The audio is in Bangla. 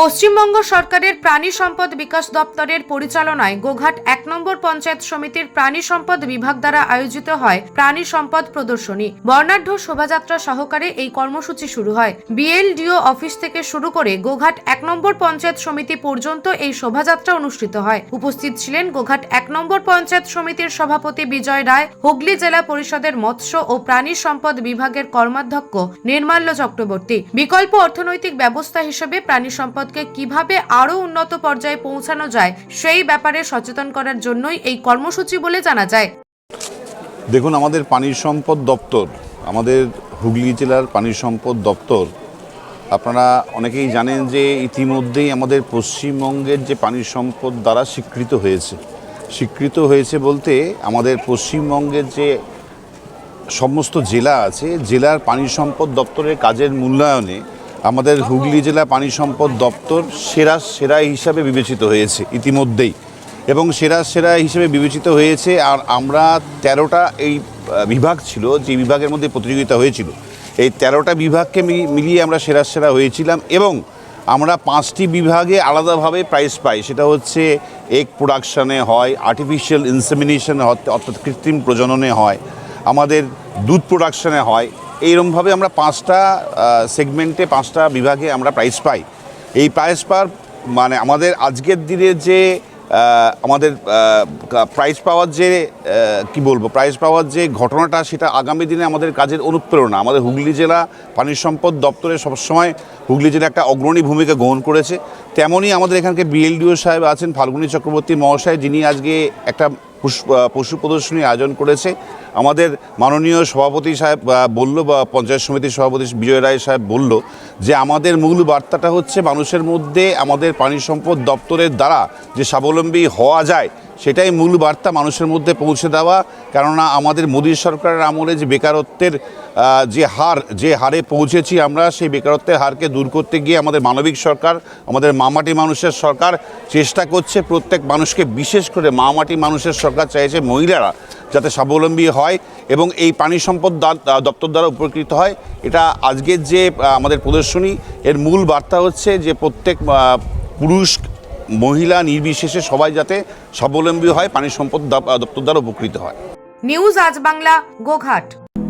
পশ্চিমবঙ্গ সরকারের প্রাণী সম্পদ বিকাশ দপ্তরের পরিচালনায় গোঘাট এক নম্বর পঞ্চায়েত সমিতির প্রাণী সম্পদ বিভাগ দ্বারা আয়োজিত হয় প্রাণী সম্পদ প্রদর্শনী। বর্ণাঢ্য শোভাযাত্রা সহকারে এই কর্মসূচি শুরু হয়। বিএলডিও অফিস থেকে শুরু করে গোঘাট এক নম্বর পঞ্চায়েত সমিতি পর্যন্ত এই শোভাযাত্রা অনুষ্ঠিত হয়। উপস্থিত ছিলেন গোঘাট এক নম্বর পঞ্চায়েত সমিতির সভাপতি বিজয় রায়, হুগলি জেলা পরিষদের মৎস্য ও প্রাণী সম্পদ বিভাগের কর্মাধ্যক্ষ নির্মাল্য চক্রবর্তী। বিকল্প অর্থনৈতিক ব্যবস্থা হিসেবে প্রাণী সম্পদকে কীভাবে আরও উন্নত পর্যায়ে পৌঁছানো যায়, সেই ব্যাপারে সচেতন করার জন্যই এই কর্মসূচি বলে জানা যায়। দেখুন, আমাদের পানি সম্পদ দপ্তর, আমাদের হুগলি জেলার পানি সম্পদ দপ্তর, আপনারা অনেকেই জানেন যে ইতিমধ্যেই আমাদের পশ্চিমবঙ্গের যে পানি সম্পদ দ্বারা স্বীকৃত হয়েছে। স্বীকৃত হয়েছে বলতে আমাদের পশ্চিমবঙ্গের যে সমস্ত জেলা আছে, জেলার পানি সম্পদ দপ্তরের কাজের মূল্যায়নে আমাদের হুগলি জেলা পানি সম্পদ দপ্তর সেরা সেরা হিসাবে বিবেচিত হয়েছে ইতিমধ্যেই। এবং সেরা সেরা হিসেবে বিবেচিত হয়েছে আর আমরা তেরোটা এই বিভাগ ছিল, যে বিভাগের মধ্যে প্রতিযোগিতা হয়েছিল। এই তেরোটা বিভাগকে মিলিয়ে আমরা সেরা সেরা হয়েছিলাম এবং আমরা পাঁচটি বিভাগে আলাদাভাবে প্রাইজ পাই। সেটা হচ্ছে এগ প্রোডাকশানে হয় আর্টিফিশিয়াল ইনসেমিনেশন অর্থাৎ কৃত্রিম প্রজননে হয়, আমাদের দুধ প্রোডাকশানে হয় এইরকমভাবে আমরা পাঁচটা সেগমেন্টে পাঁচটা বিভাগে আমরা প্রাইজ পাই। এই প্রাইজ পাওয়ার মানে আমাদের আজকের দিনে যে আমাদের প্রাইজ পাওয়ার যে কি বলব প্রাইজ পাওয়ার যে ঘটনাটা সেটা আগামী দিনে আমাদের কাজের অনুপ্রেরণা। আমাদের হুগলি জেলা পানি সম্পদ দপ্তরে সবসময় হুগলি জেলা একটা অগ্রণী ভূমিকা গ্রহণ করেছে। তেমনই আমাদের এখানকে বিএলডিও সাহেব আছেন, ফাল্গুনী চক্রবর্তী মহাশয়, যিনি আজকে একটা পশু প্রদর্শনী আয়োজন করেছে। আমাদের মাননীয় সভাপতি সাহেব বলল বা পঞ্চায়েত সমিতির সভাপতি বিজয় রায় সাহেব বলল যে আমাদের মূল বার্তাটা হচ্ছে মানুষের মধ্যে আমাদের পানি সম্পদ দপ্তরের দ্বারা যে স্বাবলম্বী হওয়া যায় সেটাই মূল বার্তা মানুষের মধ্যে পৌঁছে দেওয়া। কেননা আমাদের মোদী সরকারের আমলে যে বেকারত্বের যে হার, যে হারে পৌঁছেছি আমরা, সেই বেকারত্বের হারকে দূর করতে গিয়ে আমাদের মানবিক সরকার, আমাদের মামাটি মানুষের সরকার চেষ্টা করছে। প্রত্যেক মানুষকে বিশেষ করে মামাটি মানুষের সরকার চাইছে মহিলারা যাতে স্বাবলম্বী হয় এবং এই পানি সম্পদ দপ্তর দ্বারা উপকৃত হয়। এটা আজকের যে আমাদের প্রদর্শনী, এর মূল বার্তা হচ্ছে যে প্রত্যেক পুরুষ মহিলা নির্বিশেষে সবাই যাতে স্বাবলম্বী হয়, পানি সম্পদ দপ্তর দ্বারা উপকৃত হয়। নিউজ আজ বাংলা, গোঘাট।